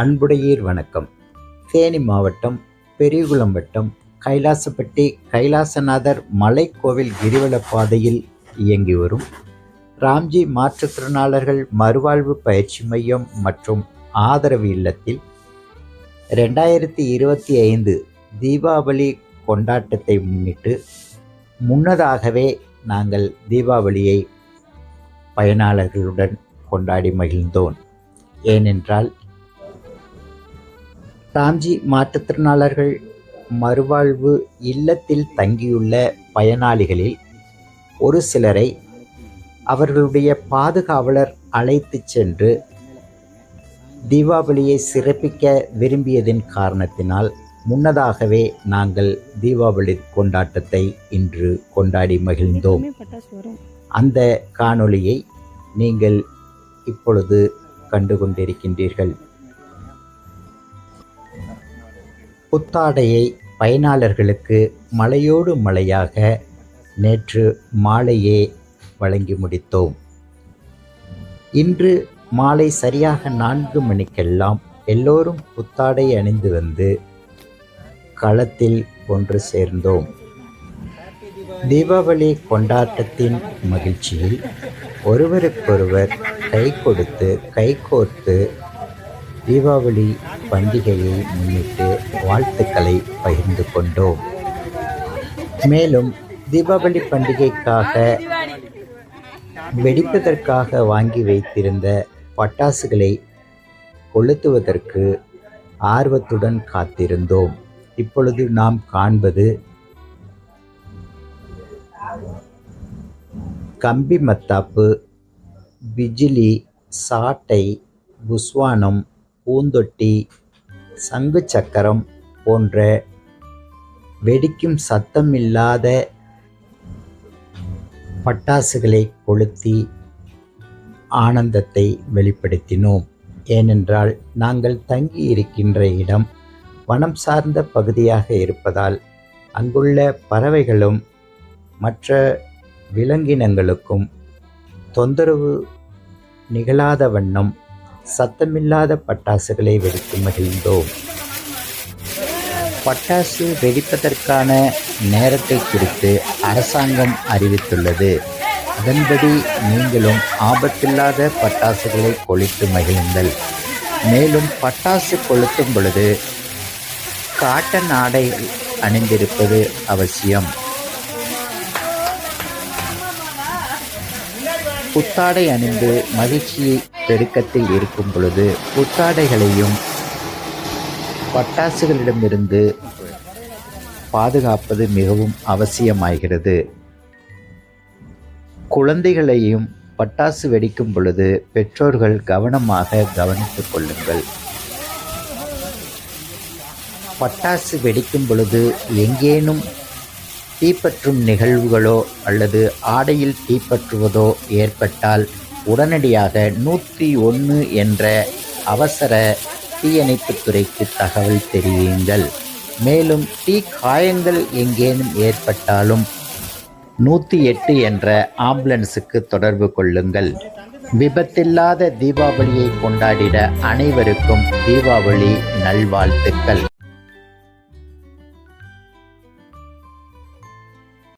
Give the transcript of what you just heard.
அன்புடையீர் வணக்கம். தேனி மாவட்டம் பெரியகுளம் வட்டம் கைலாசப்பட்டி கைலாசநாதர் மலைக்கோவில் கிரிவல பாதையில் இயங்கி வரும் ராம்ஜி மாற்றுத்திறனாளர்கள் மறுவாழ்வு பயிற்சி மையம் மற்றும் ஆதரவு இல்லத்தில் ரெண்டாயிரத்தி இருபத்தி ஐந்து தீபாவளி கொண்டாட்டத்தை முன்னிட்டு முன்னதாகவே நாங்கள் தீபாவளியை பயனாளர்களுடன் கொண்டாடி மகிழ்ந்தோம். ஏனென்றால் ராம்ஜி மாற்றுத்திறனாளர்கள் மறுவாழ்வு இல்லத்தில் தங்கியுள்ள பயனாளிகளில் ஒரு சிலரை அவர்களுடைய பாதுகாவலர் அழைத்துச் சென்று தீபாவளியை சிறப்பிக்க விரும்பியதின் காரணத்தினால் முன்னதாகவே நாங்கள் தீபாவளி கொண்டாட்டத்தை இன்று கொண்டாடி மகிழ்ந்தோம். அந்த காணொளியை நீங்கள் இப்பொழுது கண்டு கொண்டிருக்கின்றீர்கள். புத்தாடையை பயனாளர்களுக்கு மலையோடு மலையாக நேற்று மாலையே வழங்கி முடித்தோம். இன்று மாலை சரியாக நான்கு மணிக்கெல்லாம் எல்லோரும் புத்தாடை அணிந்து வந்து களத்தில் ஒன்று சேர்ந்தோம். தீபாவளி கொண்டாட்டத்தின் மகிழ்ச்சியில் ஒருவருக்கொருவர் கை கொடுத்து கைகோர்த்து தீபாவளி பண்டிகையை முன்னிட்டு வாழ்த்துக்களை பகிர்ந்து கொண்டோம். மேலும் தீபாவளி பண்டிகைக்காக வெடிப்பதற்காக வாங்கி வைத்திருந்த பட்டாசுகளை கொளுத்துவதற்கு ஆர்வத்துடன் காத்திருந்தோம். இப்பொழுது நாம் காண்பது கம்பி மத்தாப்பு பிஜிலி சாட்டை புஸ்வானம் பூந்தொட்டி சங்கு சக்கரம் போன்ற வெடிக்கும் சத்தமில்லாத பட்டாசுகளை கொளுத்தி ஆனந்தத்தை வெளிப்படுத்தினோம். ஏனென்றால் நாங்கள் தங்கி இருக்கின்ற இடம் வனம் சார்ந்த பகுதியாக இருப்பதால் அங்குள்ள பறவைகளும் மற்ற விலங்கினங்களுக்கும் தொந்தரவு நிகழாத வண்ணம் சத்தமில்லாத பட்டாசுகளை வெடித்து மகிழ்ந்தோம். பட்டாசு வெடிப்பதற்கான நேரத்தை குறித்து அரசாங்கம் அறிவித்துள்ளது. அதன்படி நீங்களும் ஆபத்தில்லாத பட்டாசுகளை கொளுத்து மகிழுங்கள். மேலும் பட்டாசு கொளுத்தும் பொழுது காட்டன் ஆடை அணிந்திருப்பது அவசியம். புத்தாடை அணிந்து மகிழ்ச்சி பெருக்கத்தில் இருக்கும் பொழுது புத்தாடைகளையும் பட்டாசுகளிடமிருந்து பாதுகாப்பது மிகவும் அவசியமாகிறது. குழந்தைகளையும் பட்டாசு வெடிக்கும் பொழுது பெற்றோர்கள் கவனமாக கவனித்துக் கொள்ளுங்கள். பட்டாசு வெடிக்கும் பொழுது எங்கேனும் தீப்பற்றும் நிகழ்வுகளோ அல்லது ஆடையில் தீப்பற்றுவதோ ஏற்பட்டால் உடனடியாக நூற்றி ஒன்று என்ற அவசர தீயணைப்புத் துறைக்கு தகவல் தெரிவியுங்கள். மேலும் தீ காயங்கள் எங்கேனும் ஏற்பட்டாலும் நூற்றி எட்டு என்ற ஆம்புலன்ஸுக்கு தொடர்பு கொள்ளுங்கள். விபத்தில்லாத தீபாவளியை கொண்டாடிட அனைவருக்கும் தீபாவளி நல்வாழ்த்துக்கள்.